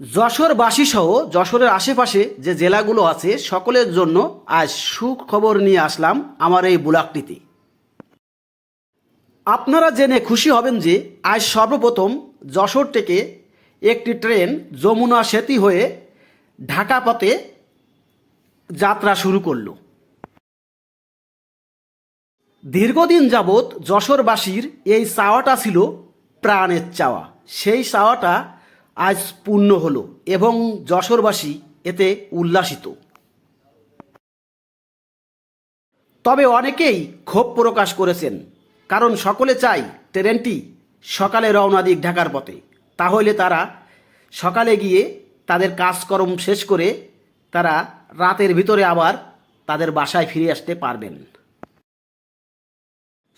যশোরবাসী সহ যশোরের আশেপাশে যে জেলাগুলো আছে, সকলের জন্য আজ সুখবর নিয়ে আসলাম আমার এই ব্লগটিতে। আপনারা জেনে খুশি হবেন যে আজ সর্বপ্রথম যশোর থেকে একটি ট্রেন যমুনা সেতু হয়ে ঢাকা পথে যাত্রা শুরু করল। দীর্ঘদিন যাবৎ যশোরবাসীর এই চাওয়াটা ছিল প্রাণের চাওয়া। সেই চাওয়াটা আজ পূর্ণ হলো এবং যশোরবাসী এতে উল্লাসিত। তবে অনেকেই ক্ষোভ প্রকাশ করেছেন, কারণ সকলে চাই ট্রেনটি সকালে রওনা দিক ঢাকার পথে। তাহলে তারা সকালে গিয়ে তাদের কাজকর্ম শেষ করে তারা রাতের ভিতরে আবার তাদের বাসায় ফিরে আসতে পারবেন।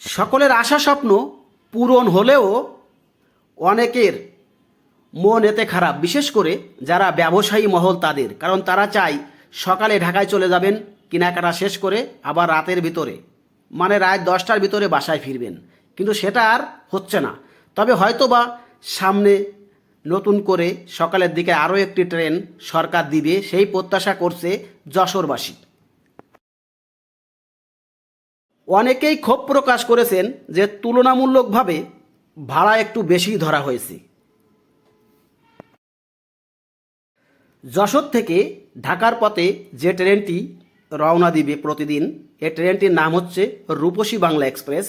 সকলের আশা স্বপ্ন পূরণ হলেও অনেকের মন এতে খারাপ, বিশেষ করে যারা ব্যবসায়ী মহল তাদের, কারণ তারা চায় সকালে ঢাকায় চলে যাবেন, কেনাকাটা শেষ করে আবার রাতের ভিতরে মানে রাত দশটার ভিতরে বাসায় ফিরবেন। কিন্তু সেটা আর হচ্ছে না। তবে হয়তো বা সামনে নতুন করে সকালের দিকে আরও একটি ট্রেন সরকার দিবে, সেই প্রত্যাশা করছে যশোরবাসী। অনেকেই ক্ষোভ প্রকাশ করেছেন যে তুলনামূলকভাবে ভাড়া একটু বেশি ধরা হয়েছে। যশোর থেকে ঢাকার পথে যে ট্রেনটি রওনা দিবে প্রতিদিন, এ ট্রেনটির নাম হচ্ছে রূপসী বাংলা এক্সপ্রেস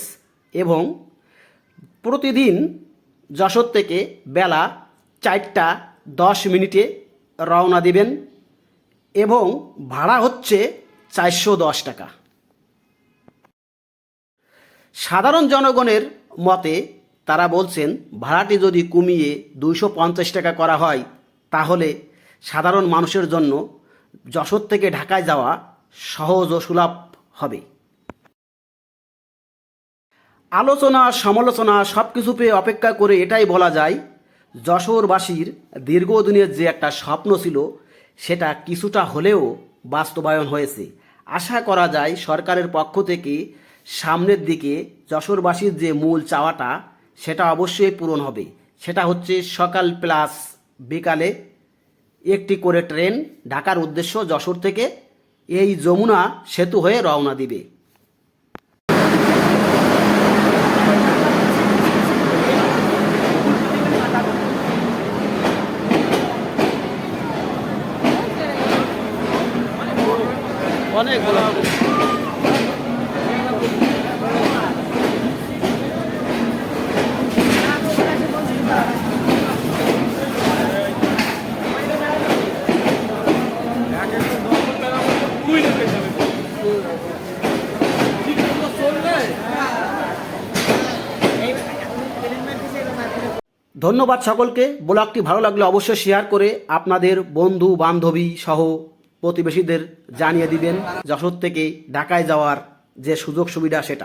এবং প্রতিদিন যশোর থেকে বেলা চারটা দশ মিনিটে রওনা দিবেন এবং ভাড়া হচ্ছে চারশো দশ টাকা। সাধারণ জনগণের মতে তারা বলছেন, ভাড়াটি যদি কমিয়ে দুইশো পঞ্চাশ টাকা করা হয়, তাহলে সাধারণ মানুষের জন্য যশোর থেকে ঢাকায় যাওয়া সহজ ও সুলভ হবে। আলোচনা, সমালোচনা সব কিছু পেয়ে অপেক্ষা করে এটাই বলা যায়, যশোরবাসীর দীর্ঘদিনের যে একটা স্বপ্ন ছিল, সেটা কিছুটা হলেও বাস্তবায়ন হয়েছে। আশা করা যায় সরকারের পক্ষ থেকে সামনের দিকে যশোরবাসীর যে মূল চাওয়াটা, সেটা অবশ্যই পূরণ হবে। সেটা হচ্ছে সকাল প্লাস বিকালে একটি করে ট্রেন ঢাকার উদ্দেশ্য যশোর থেকে এই যমুনা সেতু হয়ে রওনা দিবে। অনেকগুলো ধন্যবাদ সকলকে। ব্লগটি ভালো লাগলে অবশ্যই শেয়ার করে আপনাদের বন্ধু, বান্ধবী সহ প্রতিবেশীদের জানিয়ে দিবেন যশোর থেকে ঢাকায় যাওয়ার যে সুযোগ সুবিধা সেটা।